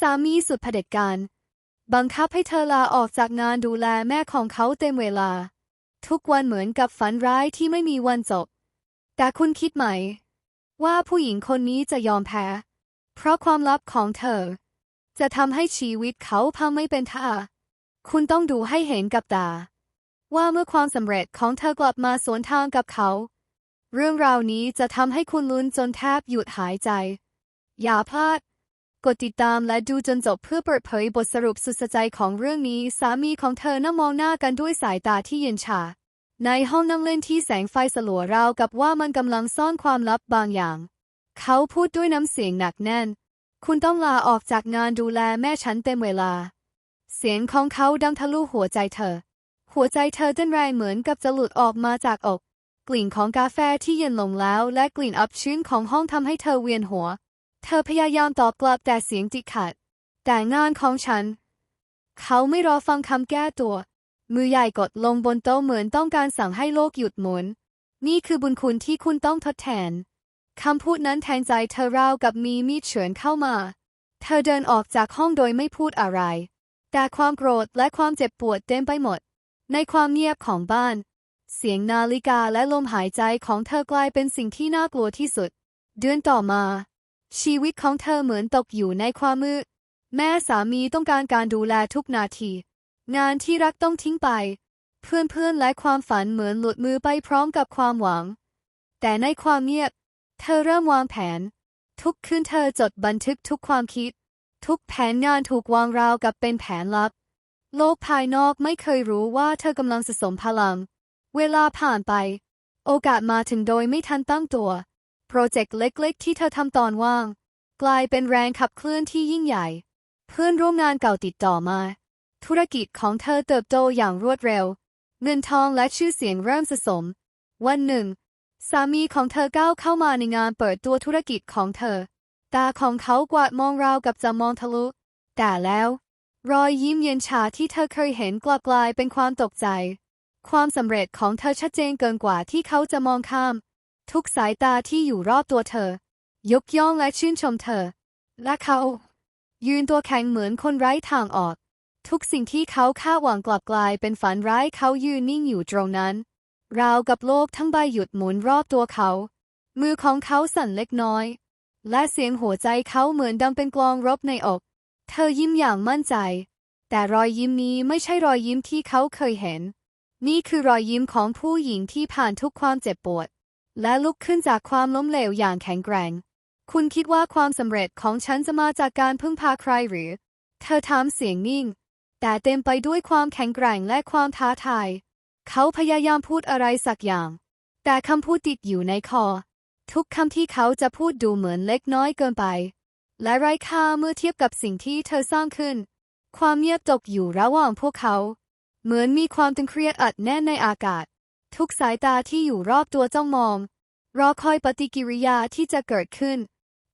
สามีสุดเผด็จการ บังคับให้เธอลาออกจากงานดูแลแม่ของเขาเต็มเวลา ทุกวันเหมือนกับฝันร้ายที่ไม่มีวันจบ แต่คุณคิดไหม ว่าผู้หญิงคนนี้จะยอมแพ้ เพราะความลับของเธอ จะทำให้ชีวิตเขาพังไม่เป็นท่า คุณต้องดูให้เห็นกับตา ว่าเมื่อความสำเร็จของเธอกลับมาสวนทางกับเขา เรื่องราวนี้จะทำให้คุณลุ้นจนแทบหยุดหายใจ อย่าพลาด กดติดตามและดูจนจบเพื่อเปิดเผยบทสรุปสุดสะใจของเรื่องนี้ สามีของเธอนั่งมองหน้ากันด้วยสายตาที่เย็นชา ในห้องนั่งเล่นที่แสงไฟสลัวราวกับว่ามันกำลังซ่อนความลับบางอย่าง เขาพูดด้วยน้ำเสียงหนักแน่น คุณต้องลาออกจากงานดูแลแม่ฉันเต็มเวลา เสียงของเขาดังทะลุหัวใจเธอ หัวใจเธอเต้นแรงเหมือนกับจะหลุดออกมาจากอก กลิ่นของกาแฟที่เย็นลงแล้ว และกลิ่นอับชื้นของห้องทำให้เธอเวียนหัว เธอพยายามตอบกลับแต่เสียงติดขัด แต่งานของฉัน เขาไม่รอฟังคำแก้ตัว มือใหญ่กดลงบนโต๊ะเหมือนต้องการสั่งให้โลกหยุดหมุน นี่คือบุญคุณที่คุณต้องทดแทน คำพูดนั้นแทงใจเธอราวกับมีมีดเฉือนเข้ามา เธอเดินออกจากห้องโดยไม่พูดอะไร แต่ความโกรธและความเจ็บปวดเต็มไปหมด ในความเงียบของบ้าน เสียงนาฬิกาและลมหายใจของเธอกลายเป็นสิ่งที่น่ากลัวที่สุด เดือนต่อมา ชีวิตของเธอเหมือนตกอยู่ในความมืด แม่สามีต้องการการดูแลทุกนาที งานที่รักต้องทิ้งไป เพื่อนๆและความฝันเหมือนหลุดมือไปพร้อมกับความหวัง แต่ในความเงียบ เธอเริ่มวางแผน ทุกคืนเธอจดบันทึกทุกความคิด ทุกแผนงานถูกวางราวกับเป็นแผนลับ โลกภายนอกไม่เคยรู้ว่าเธอกำลังสะสมพลัง เวลาผ่านไป โอกาสมาถึงโดยไม่ทันตั้งตัว รเจกต์เล็ก ๆ ที่เธอทำตอนว่าง กลายเป็นแรงขับเคลื่อนที่ยิ่งใหญ่ เพื่อนร่วมงานเก่าติดต่อมา ธุรกิจของเธอเติบโตอย่างรวดเร็ว เงินทองและชื่อเสียงเริ่มสะสม วันหนึ่ง สามีของเธอก้าวเข้ามาในงานเปิดตัวธุรกิจของเธอ ตาของเขากวาดมองราวกับจะมองทะลุ แต่แล้ว รอยยิ้มเย็นชาที่เธอเคยเห็นกลับกลายเป็นความตกใจ ความสำเร็จของเธอชัดเจนเกินกว่าที่เขาจะมองข้าม ทุกสายตาที่อยู่รอบตัวเธอ ยกย่องและชื่นชมเธอ และเขา ยืนตัวแข็งเหมือนคนไร้ทางออก ทุกสิ่งที่เขาคาดหวังกลับกลายเป็นฝันร้ายเขายืนนิ่งอยู่ตรงนั้น ราวกับโลกทั้งใบหยุดหมุนรอบตัวเขา มือของเขาสั่นเล็กน้อย และเสียงหัวใจเขาเหมือนดังเป็นกลองรบในอก เธอยิ้มอย่างมั่นใจ แต่รอยยิ้มนี้ไม่ใช่รอยยิ้มที่เขาเคยเห็น นี่คือรอยยิ้มของผู้หญิงที่ผ่านทุกความเจ็บปวด และลุกขึ้นจากความล้มเหลวอย่างแข็งแกร่ง คุณคิดว่าความสำเร็จของฉันจะมาจากการพึ่งพาใครหรือ เธอถามเสียงนิ่ง แต่เต็มไปด้วยความแข็งแกร่งและความท้าทาย เขาพยายามพูดอะไรสักอย่าง แต่คำพูดติดอยู่ในคอ ทุกคำที่เขาจะพูดดูเหมือนเล็กน้อยเกินไป และไร้ค่าเมื่อเทียบกับสิ่งที่เธอสร้างขึ้น ความเงียบตกอยู่ระหว่างพวกเขา เหมือนมีความตึงเครียดอัดแน่นในอากาศ ทุกสายตาที่อยู่รอบตัวจ้องมอง รอคอยปฏิกิริยาที่จะเกิดขึ้น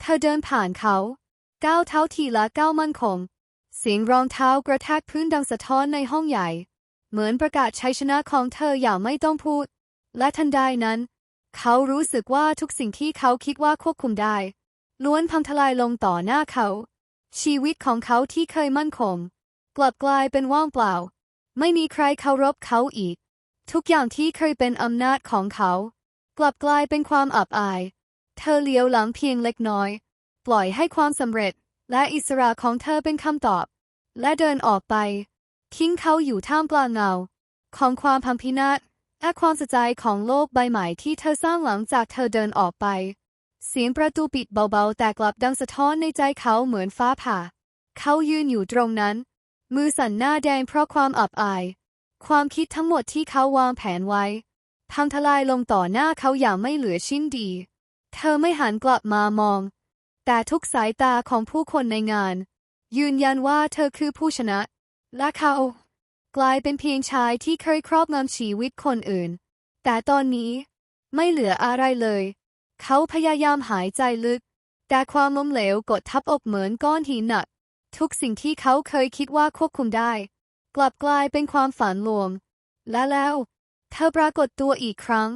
เธอเดินผ่านเขาก้าวเท้าทีละก้าวมั่นคง เสียงรองเท้ากระแทกพื้นดังสะท้อนในห้องใหญ่ เหมือนประกาศชัยชนะของเธออย่างไม่ต้องพูด และทันใดนั้น เขารู้สึกว่าทุกสิ่งที่เขาคิดว่าควบคุมได้ ล้วนพังทลายลงต่อหน้าเขา ชีวิตของเขาที่เคยมั่นคง กลับกลายเป็นว่างเปล่า ไม่มีใครเคารพเขาอีก ทุกอย่างที่เคยเป็นอำนาจของเขา กลับกลายเป็นความอับอาย เธอเลี้ยวหลังเพียงเล็กน้อย ปล่อยให้ความสำเร็จและอิสระของเธอเป็นคำตอบ และเดินออกไป ทิ้งเขาอยู่ท่ามกลางเงา ของความพังพินาศและความสะใจของโลกใบใหม่ที่เธอสร้างหลังจากเธอเดินออกไป เสียงประตูปิดเบาๆ แต่กลับดังสะท้อนในใจเขาเหมือนฟ้าผ่า เขายืนอยู่ตรงนั้น มือสั่นหน้าแดงเพราะความอับอาย ความคิดทั้งหมดที่เขาวางแผนไว้พังทลายลงต่อหน้าเขาอย่างไม่เหลือชิ้นดี เธอไม่หันกลับมามอง แต่ทุกสายตาของผู้คนในงาน ยืนยันว่าเธอคือผู้ชนะ และเขา กลายเป็นเพียงชายที่เคยครอบงำชีวิตคนอื่น แต่ตอนนี้ไม่เหลืออะไรเลย เขาพยายามหายใจลึก แต่ความล้มเหลวกดทับอกเหมือนก้อนหินหนัก ทุกสิ่งที่เขาเคยคิดว่าควบคุมได้ กลับกลายเป็นความฝันลวงและแล้วเธอปรากฏตัวอีกครั้ง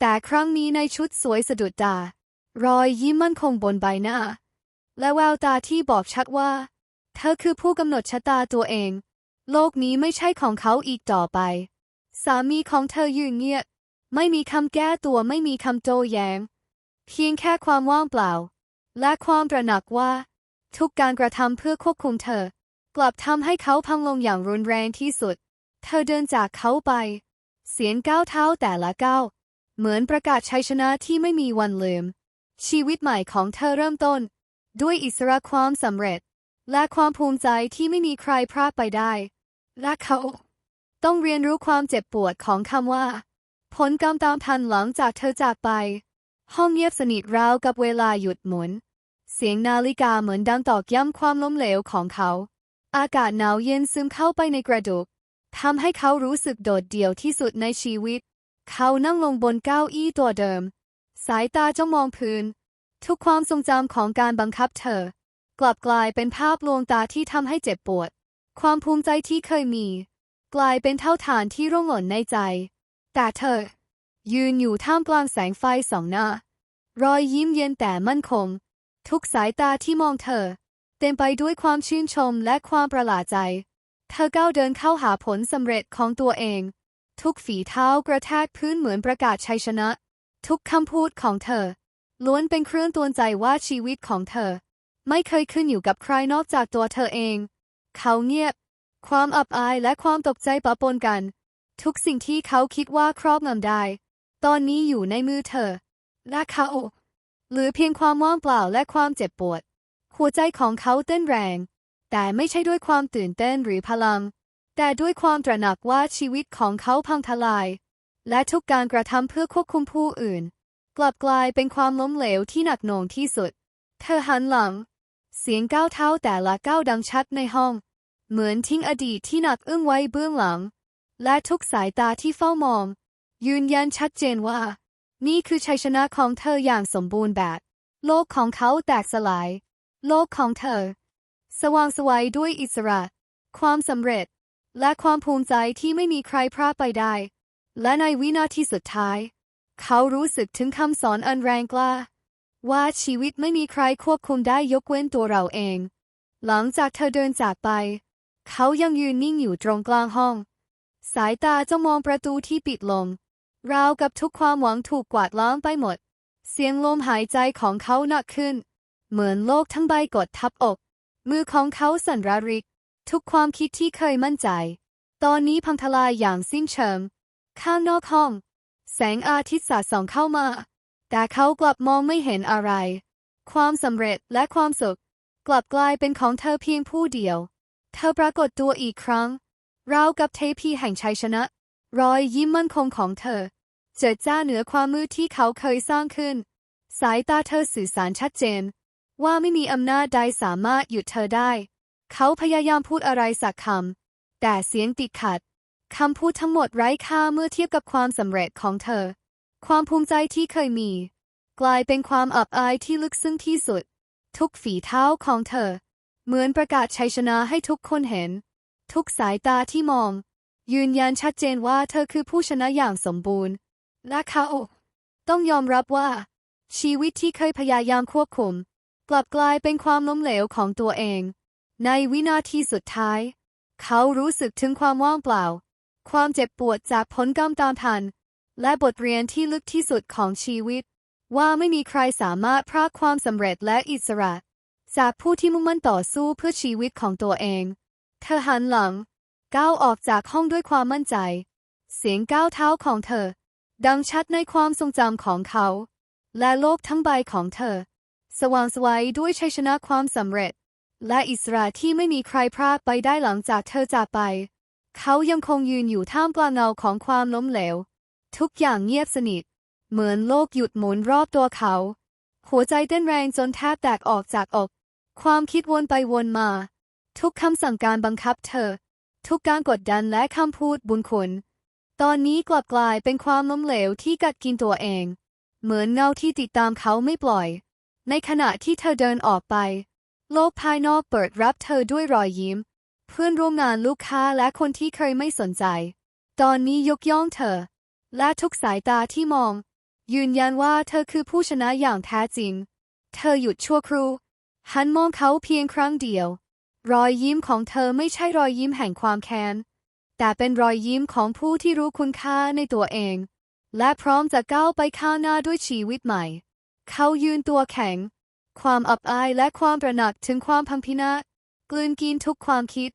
แต่ครั้งนี้ในชุดสวยสะดุดตา รอยยิ้มมั่นคงบนใบหน้า และแววตาที่บอกชัดว่า เธอคือผู้กำหนดชะตาตัวเอง โลกนี้ไม่ใช่ของเขาอีกต่อไป สามีของเธอยืนเงียบไม่มีคำแก้ตัวไม่มีคำโต้แย้ง เพียงแค่ความว่างเปล่า และความตระหนักว่า ทุกการกระทำเพื่อควบคุมเธอ กลับทำให้เขาพังลงอย่างรุนแรงที่สุด เธอเดินจากเขาไป เสียงก้าวเท้าแต่ละก้าวเหมือนประกาศชัยชนะที่ไม่มีวันลืม ชีวิตใหม่ของเธอเริ่มต้น ด้วยอิสระความสำเร็จ และความภูมิใจที่ไม่มีใครพรากไปได้ และเขา ต้องเรียนรู้ความเจ็บปวดของคำว่า ผลกรรมตามทันหลังจากเธอจากไป ห้องเงียบสนิทราวกับเวลาหยุดหมุน เสียงนาฬิกาเหมือนดังตอกย้ำความล้มเหลวของเขา อากาศหนาวเย็นซึมเข้าไปในกระดูกทำให้เขารู้สึกโดดเดี่ยวที่สุดในชีวิต เขานั่งลงบนเก้าอี้ตัวเดิม สายตาจ้องมองพื้น ทุกความทรงจำของการบังคับเธอ กลับกลายเป็นภาพลวงตาที่ทำให้เจ็บปวด ความภูมิใจที่เคยมี กลายเป็นเท่าฐานที่ร่วงหล่นในใจ แต่เธอ ยืนอยู่ท่ามกลางแสงไฟสองหน้ารอยยิ้มเย็นแต่มั่นคง ทุกสายตาที่มองเธอ ต็มไปด้วยความชื่นชมและความประหลาดใจ เธอก้าวเดินเข้าหาผลสำเร็จของตัวเอง ทุกฝีเท้ากระแทกพื้นเหมือนประกาศชัยชนะ ทุกคำพูดของเธอ ล้วนเป็นเครื่องตือนใจว่าชีวิตของเธอ ไม่เคยขึ้นอยู่กับใครนอกจากตัวเธอเอง เขาเงียบ ความอับอายและความตกใจปะปนกัน ทุกสิ่งที่เขาคิดว่าครอบงำได้ ตอนนี้อยู่ในมือเธอและเขาหลือเพียงความว่างเปล่าและความเจ็บปวด หัวใจของเขาเต้นแรง แต่ไม่ใช่ด้วยความตื่นเต้นหรือพลัง แต่ด้วยความตระหนักว่าชีวิตของเขาพังทลาย และทุกการกระทำเพื่อควบคุมผู้อื่น กลับกลายเป็นความล้มเหลวที่หนักหน่วงที่สุด เธอหันหลัง เสียงก้าวเท้าแต่ละก้าวดังชัดในห้อง เหมือนทิ้งอดีตที่หนักอึ้งไว้เบื้องหลัง และทุกสายตาที่เฝ้ามอง ยืนยันชัดเจนว่า นี่คือชัยชนะของเธออย่างสมบูรณ์แบบ โลกของเขาแตกสลาย โลกของเธอ สว่างสวัยด้วยอิสระ ความสำเร็จ และความภูมิใจที่ไม่มีใครพลาดไปได้ และในวินาทีสุดท้าย เขารู้สึกถึงคำสอนอันแรงกล้า ว่าชีวิตไม่มีใครควบคุมได้ยกเว้นตัวเราเอง หลังจากเธอเดินจากไป เขายังยืนนิ่งอยู่ตรงกลางห้อง สายตาจ้องมองประตูที่ปิดลงราวกับทุกความหวังถูกกวาดล้างไปหมด เสียงลมหายใจของเขาหนักขึ้น เหมือนโลกทั้งใบกดทับอก มือของเขาสั่นระริก ทุกความคิดที่เคยมั่นใจ ตอนนี้พังทลายอย่างสิ้นเชิงข้างนอกห้อง แสงอาทิตย์สาดส่องเข้ามา แต่เขากลับมองไม่เห็นอะไร ความสำเร็จและความสุข กลับกลายเป็นของเธอเพียงผู้เดียว เธอปรากฏตัวอีกครั้งราวกับเทพีแห่งชัยชนะ รอยยิ้มมั่นคงของเธอ เจิดจ้าเหนือความมืดที่เขาเคยสร้างขึ้น สายตาเธอสื่อสารชัดเจน ว่าไม่มีอำนาจใดสามารถหยุดเธอได้ เขาพยายามพูดอะไรสักคำ แต่เสียงติดขัด คำพูดทั้งหมดไร้ค่าเมื่อเทียบกับความสำเร็จของเธอ ความภูมิใจที่เคยมี กลายเป็นความอับอายที่ลึกซึ้งที่สุด ทุกฝีเท้าของเธอ เหมือนประกาศชัยชนะให้ทุกคนเห็น ทุกสายตาที่มอง ยืนยันชัดเจนว่าเธอคือผู้ชนะอย่างสมบูรณ์ และเขาต้องยอมรับว่า ชีวิตที่เคยพยายามควบคุม กลับกลายเป็นความล้มเหลวของตัวเอง ในวินาทีสุดท้าย เขารู้สึกถึงความว่างเปล่า ความเจ็บปวดจากผลกรรมตามทัน และบทเรียนที่ลึกที่สุดของชีวิต ว่าไม่มีใครสามารถพรากความสำเร็จและอิสระ จากผู้ที่มุ่งมั่นต่อสู้เพื่อชีวิตของตัวเอง เธอหันหลัง ก้าวออกจากห้องด้วยความมั่นใจ เสียงก้าวเท้าของเธอ ดังชัดในความทรงจำของเขา และโลกทั้งใบของเธอ สว่างสวัยด้วยชัยชนะความสำเร็จ และอิสระที่ไม่มีใครพรากไปได้หลังจากเธอจากไป เขายังคงยืนอยู่ท่ามกลางเงาของความล้มเหลว ทุกอย่างเงียบสนิท เหมือนโลกหยุดหมุนรอบตัวเขา หัวใจเต้นแรงจนแทบแตกออกจากอก ความคิดวนไปวนมา ทุกคำสั่งการบังคับเธอ ทุกการกดดันและคำพูดบุญคุณตอนนี้กลับกลายเป็นความล้มเหลวที่กัดกินตัวเอง เหมือนเงาที่ติดตามเขาไม่ปล่อย ในขณะที่เธอเดินออกไป โลกภายนอกเปิดรับเธอด้วยรอยยิ้ม เพื่อนร่วมงานลูกค้าและคนที่เคยไม่สนใจ ตอนนี้ยกย่องเธอ และทุกสายตาที่มอง ยืนยันว่าเธอคือผู้ชนะอย่างแท้จริง เธอหยุดชั่วครู่หันมองเขาเพียงครั้งเดียว รอยยิ้มของเธอไม่ใช่รอยยิ้มแห่งความแค้น แต่เป็นรอยยิ้มของผู้ที่รู้คุณค่าในตัวเอง และพร้อมจะก้าวไปข้างหน้าด้วยชีวิตใหม่ เขายืนตัวแข็ง ความอับอายและความตระหนักถึงความพังพินาศกลืนกินทุกความคิด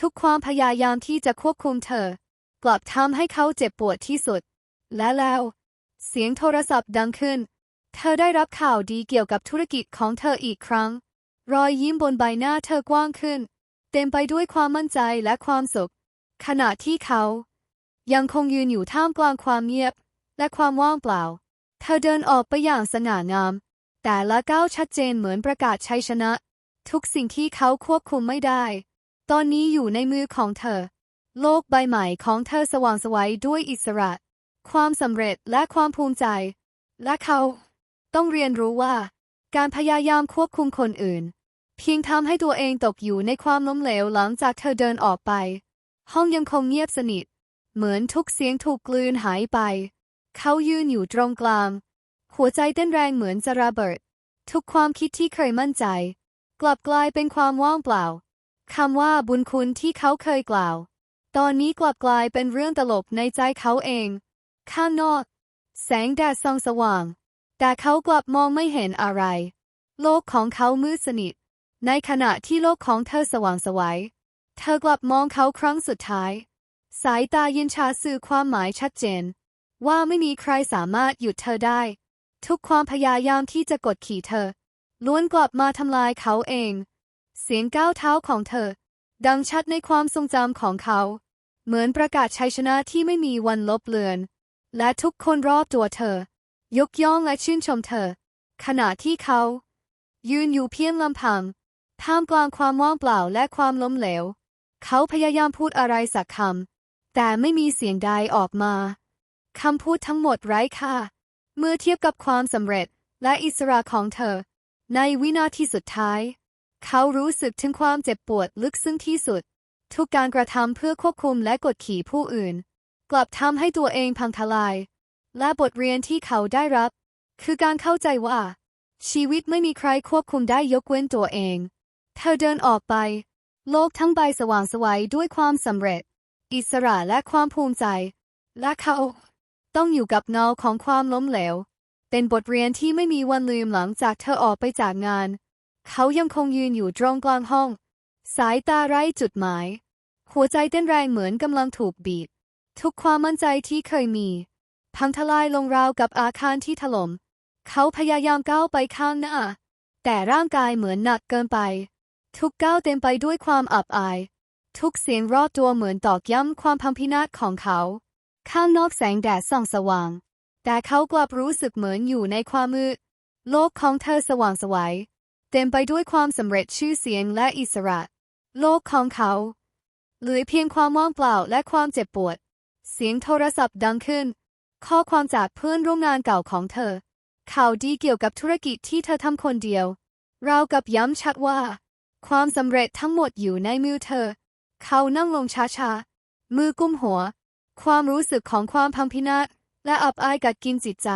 ทุกความพยายามที่จะควบคุมเธอ กลับทำให้เขาเจ็บปวดที่สุด และแล้ว เสียงโทรศัพท์ดังขึ้น เธอได้รับข่าวดีเกี่ยวกับธุรกิจของเธออีกครั้ง รอยยิ้มบนใบหน้าเธอกว้างขึ้น เต็มไปด้วยความมั่นใจและความสุข ขณะที่เขา ยังคงยืนอยู่ท่ามกลางความเงียบ และความว่างเปล่า เธอเดินออกไปอย่างสง่างาม แต่ละก้าวชัดเจนเหมือนประกาศชัยชนะ ทุกสิ่งที่เขาควบคุมไม่ได้ ตอนนี้อยู่ในมือของเธอ โลกใบใหม่ของเธอสว่างไสวัยด้วยอิสระ ความสำเร็จและความภูมิใจ และเขาต้องเรียนรู้ว่า การพยายามควบคุมคนอื่น เพียงทำให้ตัวเองตกอยู่ในความล้มเหลวหลังจากเธอเดินออกไป ห้องยังคงเงียบสนิท เหมือนทุกเสียงถูกกลืนหายไป เขายืนอยู่ตรงกลาง หัวใจเต้นแรงเหมือนจะระเบิด ทุกความคิดที่เคยมั่นใจ กลับกลายเป็นความว่างเปล่าคำว่าบุญคุณที่เขาเคยกล่าว ตอนนี้กลับกลายเป็นเรื่องตลกในใจเขาเอง ข้างนอก แสงแดดส่องสว่าง แต่เขากลับมองไม่เห็นอะไร โลกของเขามืดสนิท ในขณะที่โลกของเธอสว่างสวัย เธอกลับมองเขาครั้งสุดท้าย สายตาเย็นชาสื่อความหมายชัดเจน ว่าไม่มีใครสามารถหยุดเธอได้ ทุกความพยายามที่จะกดขี่เธอ ล้วนกลับมาทำลายเขาเอง เสียงก้าวเท้าของเธอ ดังชัดในความทรงจำของเขา เหมือนประกาศชัยชนะที่ไม่มีวันลบเลือน และทุกคนรอบตัวเธอ ยกย่องและชื่นชมเธอ ขณะที่เขา ยืนอยู่เพียงลำพังท่ามกลางความว่างเปล่าและความล้มเหลว เขาพยายามพูดอะไรสักคำแต่ไม่มีเสียงใดออกมา คำพูดทั้งหมดไร้ค่าเมื่อเทียบกับความสำเร็จและอิสระของเธอ ในวินาทีสุดท้าย เขารู้สึกถึงความเจ็บปวดลึกซึ้งที่สุด ทุกการกระทำเพื่อควบคุมและกดขี่ผู้อื่น กลับทำให้ตัวเองพังทลาย และบทเรียนที่เขาได้รับ คือการเข้าใจว่า ชีวิตไม่มีใครควบคุมได้ยกเว้นตัวเอง เธอเดินออกไป โลกทั้งใบสว่างไสวัยด้วยความสำเร็จ อิสระและความภูมิใจ และเขา ต้องอยู่กับเงาของความล้มเหลว เป็นบทเรียนที่ไม่มีวันลืมหลังจากเธอออกไปจากงาน เขายังคงยืนอยู่ตรงกลางห้อง สายตาไร้จุดหมาย หัวใจเต้นแรงเหมือนกำลังถูกบีบ ทุกความมั่นใจที่เคยมี พังทลายลงราวกับอาคารที่ถล่ม เขาพยายามก้าวไปข้างหน้า แต่ร่างกายเหมือนหนักเกินไป ทุกก้าวเต็มไปด้วยความอับอาย ทุกเสียงรอบตัวเหมือนตอกย้ำความพังพินาศของเขา ข้างนอกแสงแดดส่องสว่าง แต่เขากลับรู้สึกเหมือนอยู่ในความมืด โลกของเธอสว่างไสวยเต็มไปด้วยความสำเร็จชื่อเสียงและอิสระ โลกของเขาเหลือเพียงความว่างเปล่าและความเจ็บปวด เสียงโทรศัพท์ดังขึ้น ข้อความจากเพื่อนร่วมงานเก่าของเธอ ข่าวดีเกี่ยวกับธุรกิจที่เธอทำคนเดียว เรากับย้ำชัดว่า ความสำเร็จทั้งหมดอยู่ในมือเธอ เขานั่งลงช้าๆ มือกุมหัว ความรู้สึกของความพังพินาศและอับอายกัดกินจิตใจ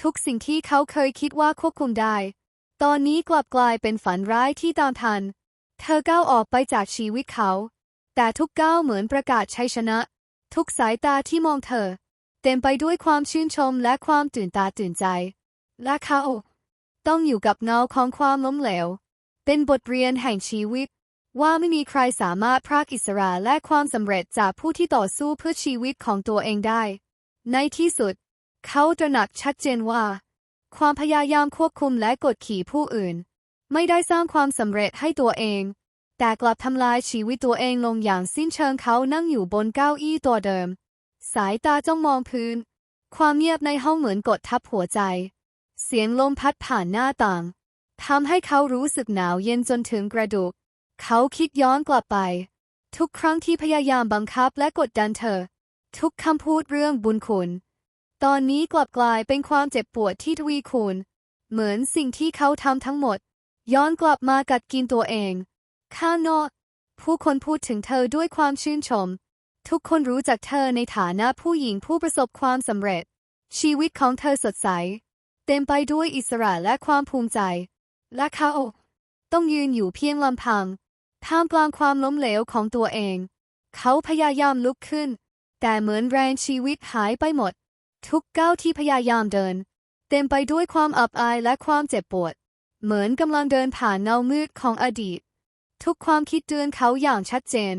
ทุกสิ่งที่เขาเคยคิดว่าควบคุมได้ ตอนนี้กลับกลายเป็นฝันร้ายที่ตามทัน เธอก้าวออกไปจากชีวิตเขา แต่ทุกก้าวเหมือนประกาศชัยชนะ ทุกสายตาที่มองเธอ เต็มไปด้วยความชื่นชมและความตื่นตาตื่นใจ และเขา ต้องอยู่กับเงาของความล้มเหลว เป็นบทเรียนแห่งชีวิต ว่าไม่มีใครสามารถพรากอิสระและความสำเร็จจากผู้ที่ต่อสู้เพื่อชีวิตของตัวเองได้ ในที่สุด เขาตระหนักชัดเจนว่า ความพยายามควบคุมและกดขี่ผู้อื่น ไม่ได้สร้างความสำเร็จให้ตัวเอง แต่กลับทำลายชีวิตตัวเองลงอย่างสิ้นเชิงเขานั่งอยู่บนเก้าอี้ตัวเดิม สายตาจ้องมองพื้น ความเงียบในห้องเหมือนกดทับหัวใจ เสียงลมพัดผ่านหน้าต่างทำให้เขารู้สึกหนาวเย็นจนถึงกระดูก เขาคิดย้อนกลับไป ทุกครั้งที่พยายามบังคับและกดดันเธอ ทุกคำพูดเรื่องบุญคุณ ตอนนี้กลับกลายเป็นความเจ็บปวดที่ทวีคูณ เหมือนสิ่งที่เขาทำทั้งหมด ย้อนกลับมากัดกินตัวเอง ข้างนอก ผู้คนพูดถึงเธอด้วยความชื่นชม ทุกคนรู้จักเธอในฐานะผู้หญิงผู้ประสบความสำเร็จ ชีวิตของเธอสดใส เต็มไปด้วยอิสระและความภูมิใจ และเขาต้องยืนอยู่เพียงลำพัง ท่ามกลางความล้มเหลวของตัวเอง เขาพยายามลุกขึ้น แต่เหมือนแรงชีวิตหายไปหมด ทุกก้าวที่พยายามเดิน เต็มไปด้วยความอับอายและความเจ็บปวด เหมือนกำลังเดินผ่านเงามืดของอดีต ทุกความคิดเตือนเขาอย่างชัดเจน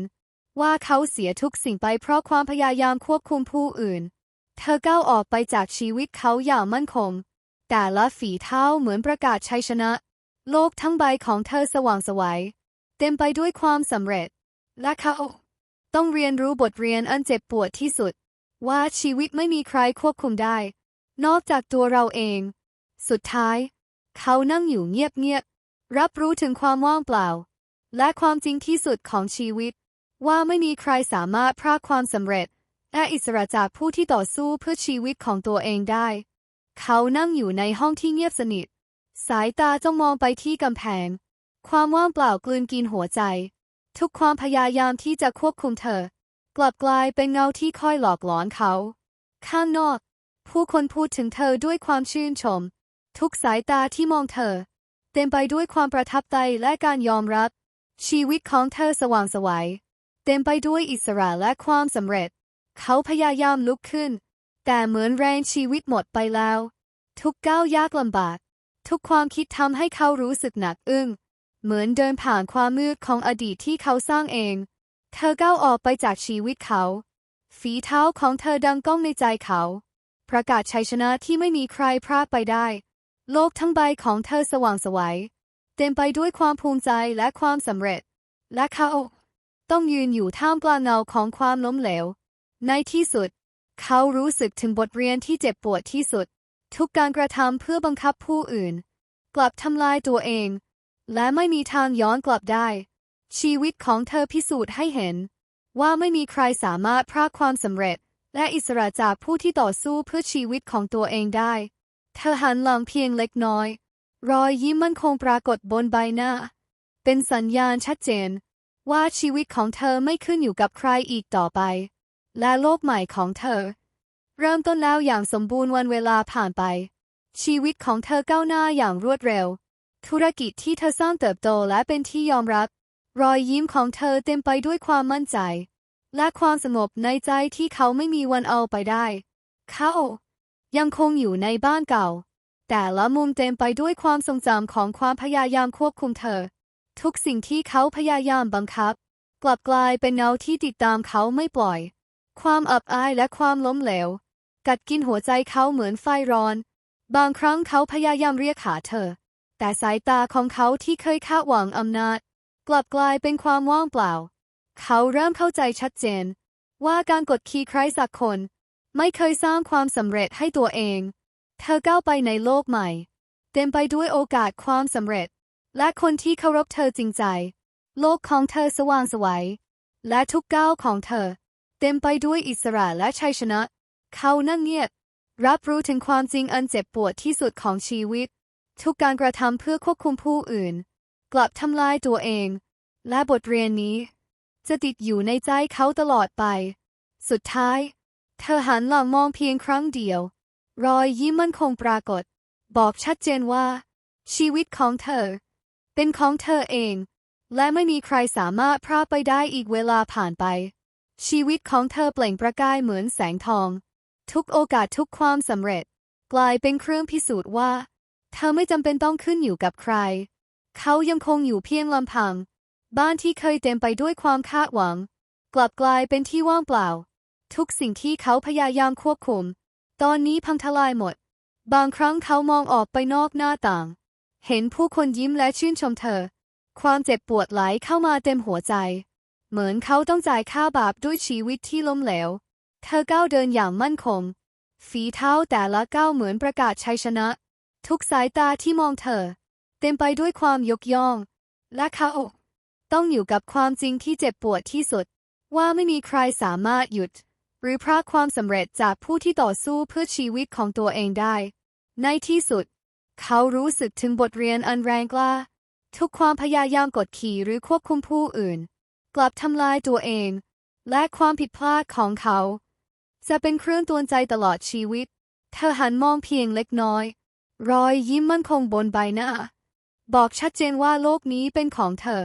ว่าเขาเสียทุกสิ่งไปเพราะความพยายามควบคุมผู้อื่น เธอก้าวออกไปจากชีวิตเขาอย่างมั่นคง แต่ละฝีเท้าเหมือนประกาศชัยชนะ โลกทั้งใบของเธอสว่างไสวัย เต็มไปด้วยความสำเร็จ และเขา ต้องเรียนรู้บทเรียนอันเจ็บปวดที่สุด ว่าชีวิตไม่มีใครควบคุมได้ นอกจากตัวเราเอง สุดท้าย เขานั่งอยู่เงียบๆรับรู้ถึงความว่างเปล่า และความจริงที่สุดของชีวิต ว่าไม่มีใครสามารถพรากความสำเร็จและอิสระจากผู้ที่ต่อสู้เพื่อชีวิตของตัวเองได้ เขานั่งอยู่ในห้องที่เงียบสนิท สายตาจ้องมองไปที่กำแพง ความว่างเปล่ากลืนกินหัวใจ ทุกความพยายามที่จะควบคุมเธอ กลับกลายเป็นเงาที่คอยหลอกหลอนเขา ข้างนอก ผู้คนพูดถึงเธอด้วยความชื่นชม ทุกสายตาที่มองเธอ เต็มไปด้วยความประทับใจและการยอมรับ ชีวิตของเธอสว่างไสวัยเต็มไปด้วยอิสระและความสำเร็จ เขาพยายามลุกขึ้น แต่เหมือนแรงชีวิตหมดไปแล้ว ทุกก้าวยากลำบาก ทุกความคิดทำให้เขารู้สึกหนักอึ้ง เหมือนเดินผ่านความมืดของอดีตที่เขาสร้างเอง เธอก้าวออกไปจากชีวิตเขา ฝีเท้าของเธอดังก้องในใจเขา ประกาศชัยชนะที่ไม่มีใครพลาดไปได้ โลกทั้งใบของเธอสว่างไสวัย เต็มไปด้วยความภูมิใจและความสำเร็จ และเขาต้องยืนอยู่ท่ามกลางเงาของความล้มเหลว ในที่สุด เขารู้สึกถึงบทเรียนที่เจ็บปวดที่สุด ทุกการกระทำเพื่อบังคับผู้อื่น กลับทำลายตัวเอง และไม่มีทางย้อนกลับได้ ชีวิตของเธอพิสูจน์ให้เห็น ว่าไม่มีใครสามารถพรากความสำเร็จ และอิสระจากผู้ที่ต่อสู้เพื่อชีวิตของตัวเองได้ เธอหันหลังเพียงเล็กน้อย รอยยิ้มมั่นคงปรากฏบนใบหน้า เป็นสัญญาณชัดเจน ว่าชีวิตของเธอไม่ขึ้นอยู่กับใครอีกต่อไป และโลกใหม่ของเธอ เริ่มต้นแล้วอย่างสมบูรณ์วันเวลาผ่านไป ชีวิตของเธอก้าวหน้าอย่างรวดเร็ว ธุรกิจที่เธอสร้างเติบโตและเป็นที่ยอมรับ รอยยิ้มของเธอเต็มไปด้วยความมั่นใจ และความสงบในใจที่เขาไม่มีวันเอาไปได้ เขายังคงอยู่ในบ้านเก่า แต่ละมุมเต็มไปด้วยความทรงจำของความพยายามควบคุมเธอ ทุกสิ่งที่เขาพยายามบังคับ กลับกลายเป็นเงาที่ติดตามเขาไม่ปล่อย ความอับอายและความล้มเหลว กัดกินหัวใจเขาเหมือนไฟร้อน บางครั้งเขาพยายามเรียกหาเธอ แต่สายตาของเขาที่เคยคาดหวังอำนาจ กลับกลายเป็นความว่างเปล่า เขาเริ่มเข้าใจชัดเจน ว่าการกดขี่ใครสักคน ไม่เคยสร้างความสำเร็จให้ตัวเอง เธอก้าวไปในโลกใหม่ เต็มไปด้วยโอกาสความสำเร็จ และคนที่เคารพเธอจริงใจ โลกของเธอสว่างไสวัยและทุกก้าวของเธอ เต็มไปด้วยอิสระและชัยชนะ เขานั่งเงียบ รับรู้ถึงความจริงอันเจ็บปวดที่สุดของชีวิต ทุกการกระทำเพื่อควบคุมผู้อื่น กลับทำลายตัวเอง และบทเรียนนี้ จะติดอยู่ในใจเขาตลอดไป สุดท้าย เธอหันหลังมองเพียงครั้งเดียว รอยยิ้มมั่นคงปรากฏ บอกชัดเจนว่า ชีวิตของเธอ เป็นของเธอเอง และไม่มีใครสามารถพรากไปได้อีกเวลาผ่านไป ชีวิตของเธอเปล่งประกายเหมือนแสงทอง ทุกโอกาสทุกความสำเร็จ กลายเป็นเครื่องพิสูจน์ว่า เธอไม่จำเป็นต้องขึ้นอยู่กับใคร เขายังคงอยู่เพียงลำพัง บ้านที่เคยเต็มไปด้วยความคาดหวัง กลับกลายเป็นที่ว่างเปล่า ทุกสิ่งที่เขาพยายามควบคุม ตอนนี้พังทลายหมด บางครั้งเขามองออกไปนอกหน้าต่าง เห็นผู้คนยิ้มและชื่นชมเธอ ความเจ็บปวดไหลเข้ามาเต็มหัวใจ เหมือนเขาต้องจ่ายค่าบาปด้วยชีวิตที่ล้มเหลว เธอก้าวเดินอย่างมั่นคง ฝีเท้าแต่ละก้าวเหมือนประกาศชัยชนะ ทุกสายตาที่มองเธอ เต็มไปด้วยความยกย่อง และเขาต้องอยู่กับความจริงที่เจ็บปวดที่สุด ว่าไม่มีใครสามารถหยุด หรือพรากความสำเร็จจากผู้ที่ต่อสู้เพื่อชีวิตของตัวเองได้ ในที่สุด เขารู้สึกถึงบทเรียนอันแรงกล้า ทุกความพยายามกดขี่หรือควบคุมผู้อื่น กลับทำลายตัวเอง และความผิดพลาดของเขา จะเป็นเครื่องตือนใจตลอดชีวิต เธอหันมองเพียงเล็กน้อย รอยยิ้มมั่นคงบนใบหน้า บอกชัดเจนว่าโลกนี้เป็นของเธอ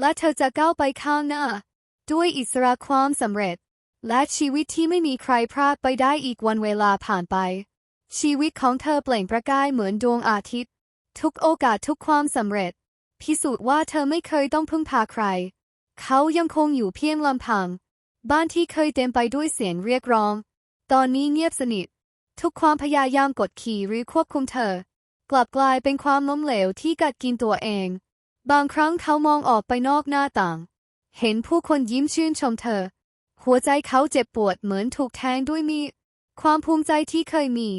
และเธอจะก้าวไปข้างหน้า ด้วยอิสระความสำเร็จ และชีวิตที่ไม่มีใครพรากไปได้อีกวันเวลาผ่านไป ชีวิตของเธอเปล่งประกายเหมือนดวงอาทิตย์ ทุกโอกาสทุกความสำเร็จ พิสูจน์ว่าเธอไม่เคยต้องพึ่งพาใคร เขายังคงอยู่เพียงลำพัง บ้านที่เคยเต็มไปด้วยเสียงเรียกร้อง ตอนนี้เงียบสนิท ทุกความพยายามกดขี่หรือควบคุมเธอ กลับกลายเป็นความล้มเหลวที่กัดกินตัวเอง บางครั้งเขามองออกไปนอกหน้าต่าง เห็นผู้คนยิ้มชื่นชมเธอ หัวใจเขาเจ็บปวดเหมือนถูกแทงด้วยมีดความภูมิใจที่เคยมี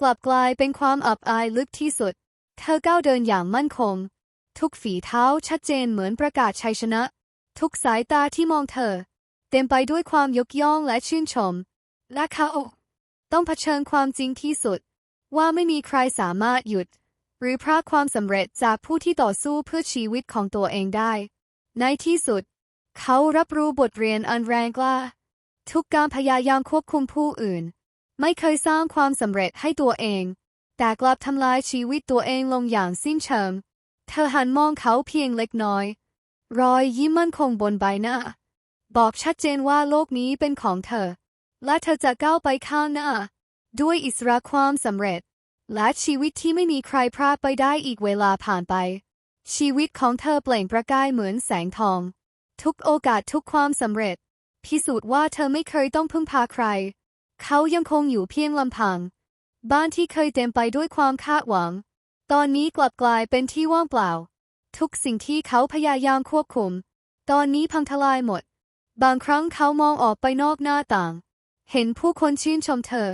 กลับกลายเป็นความอับอายลึกที่สุด เธอก้าวเดินอย่างมั่นคง ทุกฝีเท้าชัดเจนเหมือนประกาศชัยชนะ ทุกสายตาที่มองเธอ เต็มไปด้วยความยกย่องและชื่นชมและเขา ต้องเผชิญความจริงที่สุด ว่าไม่มีใครสามารถหยุด หรือพรากความสำเร็จจากผู้ที่ต่อสู้เพื่อชีวิตของตัวเองได้ ในที่สุด เขารับรู้บทเรียนอันแรงกล้า ทุกการพยายามควบคุมผู้อื่น ไม่เคยสร้างความสำเร็จให้ตัวเอง แต่กลับทำลายชีวิตตัวเองลงอย่างสิ้นเชิงเธอหันมองเขาเพียงเล็กน้อย รอยยิ้มมั่นคงบนใบหน้า บอกชัดเจนว่าโลกนี้เป็นของเธอ และเธอจะก้าวไปข้างหน้า ด้วยอิสระความสำเร็จ และชีวิตที่ไม่มีใครพลาดไปได้อีกเวลาผ่านไป ชีวิตของเธอเปล่งประกายเหมือนแสงทอง ทุกโอกาสทุกความสำเร็จ พิสูจน์ว่าเธอไม่เคยต้องพึ่งพาใคร เขายังคงอยู่เพียงลำพัง บ้านที่เคยเต็มไปด้วยความคาดหวัง ตอนนี้กลับกลายเป็นที่ว่างเปล่า ทุกสิ่งที่เขาพยายามควบคุม ตอนนี้พังทลายหมด บางครั้งเขามองออกไปนอกหน้าต่าง เห็นผู้คนชื่นชมเธอ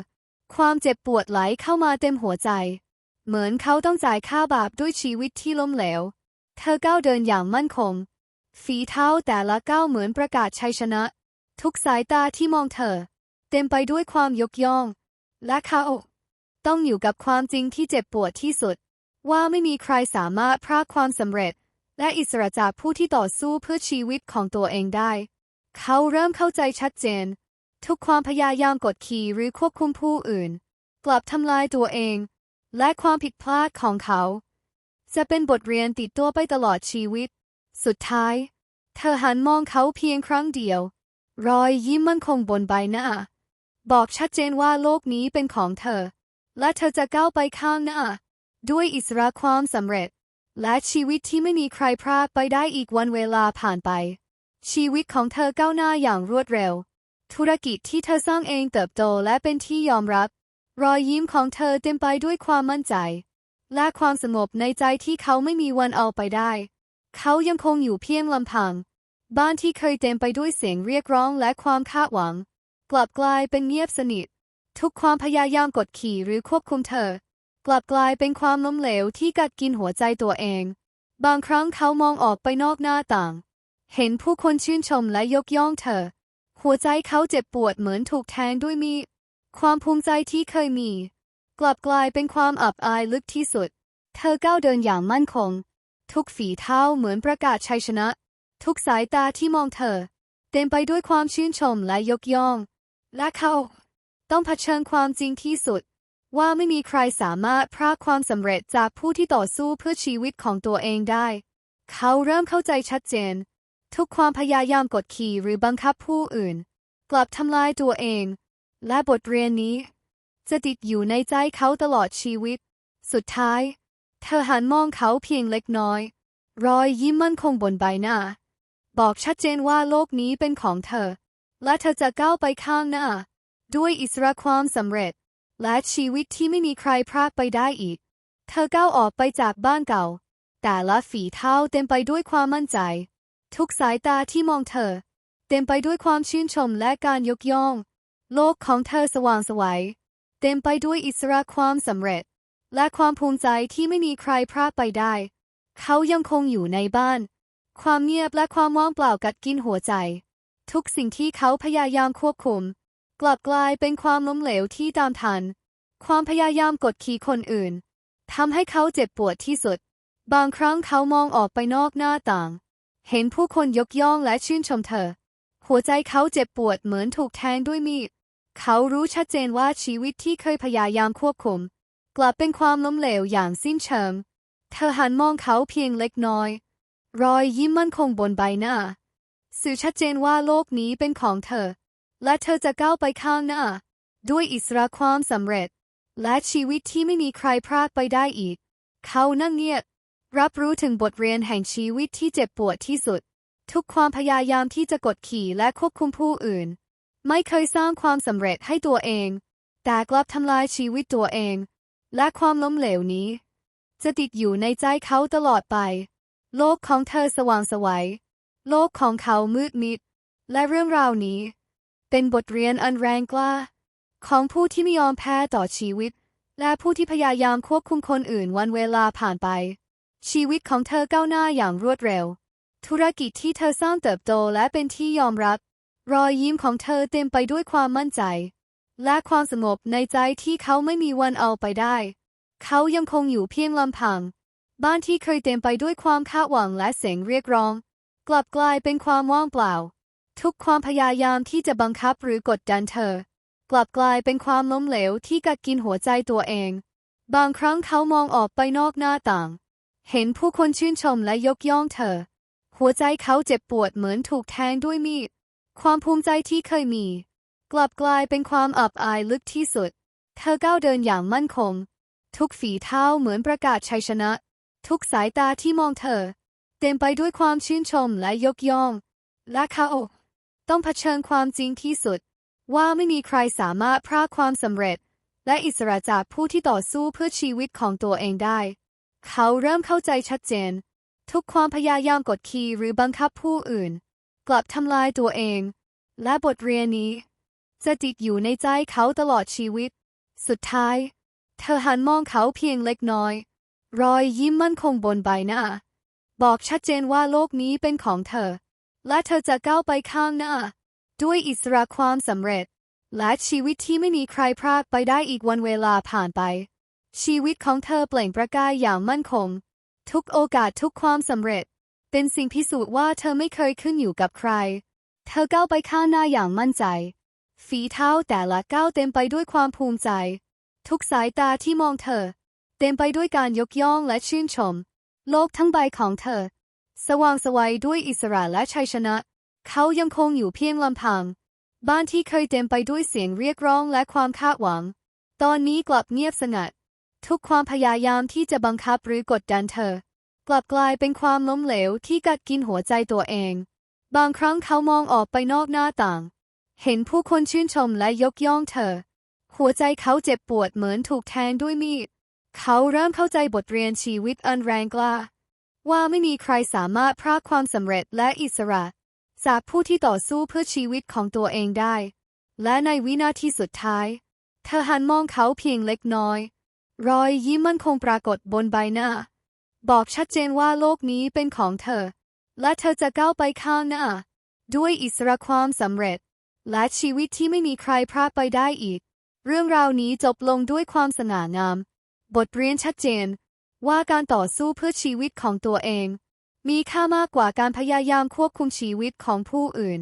ความเจ็บปวดไหลเข้ามาเต็มหัวใจ เหมือนเขาต้องจ่ายค่าบาปด้วยชีวิตที่ล้มเหลว เธอก้าวเดินอย่างมั่นคง ฝีเท้าแต่ละก้าวเหมือนประกาศชัยชนะ ทุกสายตาที่มองเธอ เต็มไปด้วยความยกย่อง และเขาต้องอยู่กับความจริงที่เจ็บปวดที่สุด ว่าไม่มีใครสามารถพรากความสำเร็จ และอิสระจากผู้ที่ต่อสู้เพื่อชีวิตของตัวเองได้ เขาเริ่มเข้าใจชัดเจน ทุกความพยายามกดขี่หรือควบคุมผู้อื่น กลับทำลายตัวเอง และความผิดพลาดของเขา จะเป็นบทเรียนติดตัวไปตลอดชีวิต สุดท้าย เธอหันมองเขาเพียงครั้งเดียว รอยยิ้มมั่นคงบนใบหน้า บอกชัดเจนว่าโลกนี้เป็นของเธอ และเธอจะก้าวไปข้างหน้า ด้วยอิสระความสำเร็จ และชีวิตที่ไม่มีใครพรากไปได้อีกวันเวลาผ่านไป ชีวิตของเธอก้าวหน้าอย่างรวดเร็ว ธุรกิจที่เธอสร้างเองเติบโตและเป็นที่ยอมรับ รอยยิ้มของเธอเต็มไปด้วยความมั่นใจ และความสงบในใจที่เขาไม่มีวันเอาไปได้ เขายังคงอยู่เพียงลำพัง บ้านที่เคยเต็มไปด้วยเสียงเรียกร้องและความคาดหวัง กลับกลายเป็นเงียบสนิท ทุกความพยายามกดขี่หรือควบคุมเธอ กลับกลายเป็นความล้มเหลวที่กัดกินหัวใจตัวเอง บางครั้งเขามองออกไปนอกหน้าต่าง เห็นผู้คนชื่นชมและยกย่องเธอ หัวใจเขาเจ็บปวดเหมือนถูกแทงด้วยมีดความภูมิใจที่เคยมี กลับกลายเป็นความอับอายลึกที่สุด เธอก้าวเดินอย่างมั่นคง ทุกฝีเท้าเหมือนประกาศชัยชนะ ทุกสายตาที่มองเธอ เต็มไปด้วยความชื่นชมและยกย่อง และเขาต้องเผชิญความจริงที่สุด ว่าไม่มีใครสามารถพรากความสำเร็จจากผู้ที่ต่อสู้เพื่อชีวิตของตัวเองได้ เขาเริ่มเข้าใจชัดเจน ทุกความพยายามกดขี่หรือบังคับผู้อื่น กลับทำลายตัวเอง และบทเรียนนี้ จะติดอยู่ในใจเขาตลอดชีวิต สุดท้าย เธอหันมองเขาเพียงเล็กน้อย รอยยิ้มมั่นคงบนใบหน้า บอกชัดเจนว่าโลกนี้เป็นของเธอ และเธอจะก้าวไปข้างหน้า ด้วยอิสระความสำเร็จ และชีวิตที่ไม่มีใครพรากไปได้อีก เธอก้าวออกไปจากบ้านเก่า แต่ละฝีเท้าเต็มไปด้วยความมั่นใจ ทุกสายตาที่มองเธอ เต็มไปด้วยความชื่นชมและการยกย่อง โลกของเธอสว่างสวัยเต็มไปด้วยอิสระความสำเร็จ และความภูมิใจที่ไม่มีใครพรากไปได้ เขายังคงอยู่ในบ้าน ความเงียบและความว่างเปล่ากัดกินหัวใจ ทุกสิ่งที่เขาพยายามควบคุม กลับกลายเป็นความล้มเหลวที่ตามทัน ความพยายามกดขี่คนอื่นทำให้เขาเจ็บปวดที่สุด บางครั้งเขามองออกไปนอกหน้าต่าง เห็นผู้คนยกย่องและชื่นชมเธอ หัวใจเขาเจ็บปวดเหมือนถูกแทงด้วยมีด เขารู้ชัดเจนว่าชีวิตที่เคยพยายามควบคุม กลับเป็นความล้มเหลวอย่างสิ้นเชิง เธอหันมองเขาเพียงเล็กน้อย รอยยิ้มมั่นคงบนใบหน้า สื่อชัดเจนว่าโลกนี้เป็นของเธอ และเธอจะก้าวไปข้างหน้า ด้วยอิสระความสำเร็จ และชีวิตที่ไม่มีใครพรากไปได้อีก เขานั่งเงียบ รับรู้ถึงบทเรียนแห่งชีวิตที่เจ็บปวดที่สุด ทุกความพยายามที่จะกดขี่และควบคุมผู้อื่น ไม่เคยสร้างความสำเร็จให้ตัวเอง แต่กลับทำลายชีวิตตัวเอง และความล้มเหลวนี้ จะติดอยู่ในใจเขาตลอดไป โลกของเธอสว่างไสวยโลกของเขามืดมิด และเรื่องราวนี้ เป็นบทเรียนอันแรงกล้า ของผู้ที่ไม่ยอมแพ้ต่อชีวิต และผู้ที่พยายามควบคุมคนอื่นวันเวลาผ่านไป ชีวิตของเธอก้าวหน้าอย่างรวดเร็ว ธุรกิจที่เธอสร้างเติบโตและเป็นที่ยอมรับ รอยยิ้มของเธอเต็มไปด้วยความมั่นใจ และความสงบในใจที่เขาไม่มีวันเอาไปได้ เขายังคงอยู่เพียงลำพัง บ้านที่เคยเต็มไปด้วยความคาดหวังและเสียงเรียกร้อง กลับกลายเป็นความว่างเปล่า ทุกความพยายามที่จะบังคับหรือกดดันเธอ กลับกลายเป็นความล้มเหลวที่กัดกินหัวใจตัวเอง บางครั้งเขามองออกไปนอกหน้าต่าง เห็นผู้คนชื่นชมและยกย่องเธอ หัวใจเขาเจ็บปวดเหมือนถูกแทงด้วยมีด ความภูมิใจที่เคยมี กลับกลายเป็นความอับอายลึกที่สุด เธอก้าวเดินอย่างมั่นคง ทุกฝีเท้าเหมือนประกาศชัยชนะ ทุกสายตาที่มองเธอ เต็มไปด้วยความชื่นชมและยกย่อง และเขาต้องเผชิญความจริงที่สุด ว่าไม่มีใครสามารถพรากความสำเร็จ และอิสระจากผู้ที่ต่อสู้เพื่อชีวิตของตัวเองได้ เขาเริ่มเข้าใจชัดเจน ทุกความพยายามกดขี่หรือบังคับผู้อื่น กลับทำลายตัวเอง และบทเรียนนี้ จะติดอยู่ในใจเขาตลอดชีวิต สุดท้าย เธอหันมองเขาเพียงเล็กน้อย รอยยิ้มมั่นคงบนใบหน้า บอกชัดเจนว่าโลกนี้เป็นของเธอ และเธอจะก้าวไปข้างหน้า ด้วยอิสระความสำเร็จ และชีวิตที่ไม่มีใครพรากไปได้อีกวันเวลาผ่านไป ชีวิตของเธอเปล่งประกายอย่างมั่นคง ทุกโอกาสทุกความสำเร็จ เป็นสิ่งพิสูจน์ว่าเธอไม่เคยขึ้นอยู่กับใคร เธอก้าวไปข้างหน้าอย่างมั่นใจ ฝีเท้าแต่ละก้าวเต็มไปด้วยความภูมิใจ ทุกสายตาที่มองเธอ เต็มไปด้วยการยกย่องและชื่นชม โลกทั้งใบของเธอ สว่างไสวัยด้วยอิสระและชัยชนะ เขายังคงอยู่เพียงลำพัง บ้านที่เคยเต็มไปด้วยเสียงเรียกร้องและความคาดหวัง ตอนนี้กลับเงียบสงัด ทุกความพยายามที่จะบังคับหรือกดดันเธอ กลับกลายเป็นความล้มเหลวที่กัดกินหัวใจตัวเอง บางครั้งเขามองออกไปนอกหน้าต่าง เห็นผู้คนชื่นชมและยกย่องเธอ หัวใจเขาเจ็บปวดเหมือนถูกแทงด้วยมีดเขาเริ่มเข้าใจบทเรียนชีวิตอันแรงกล้า ว่าไม่มีใครสามารถพรากความสำเร็จและอิสระ จากผู้ที่ต่อสู้เพื่อชีวิตของตัวเองได้ และในวินาทีสุดท้าย เธอหันมองเขาเพียงเล็กน้อย รอยยิ้มมันคงปรากฏบนใบหน้า บอกชัดเจนว่าโลกนี้เป็นของเธอ และเธอจะก้าวไปข้างหน้า ด้วยอิสระความสำเร็จ และชีวิตที่ไม่มีใครพรากไปได้อีก เรื่องราวนี้จบลงด้วยความสง่างาม บทเรียนชัดเจน ว่าการต่อสู้เพื่อชีวิตของตัวเอง มีค่ามากกว่าการพยายามควบคุมชีวิตของผู้อื่น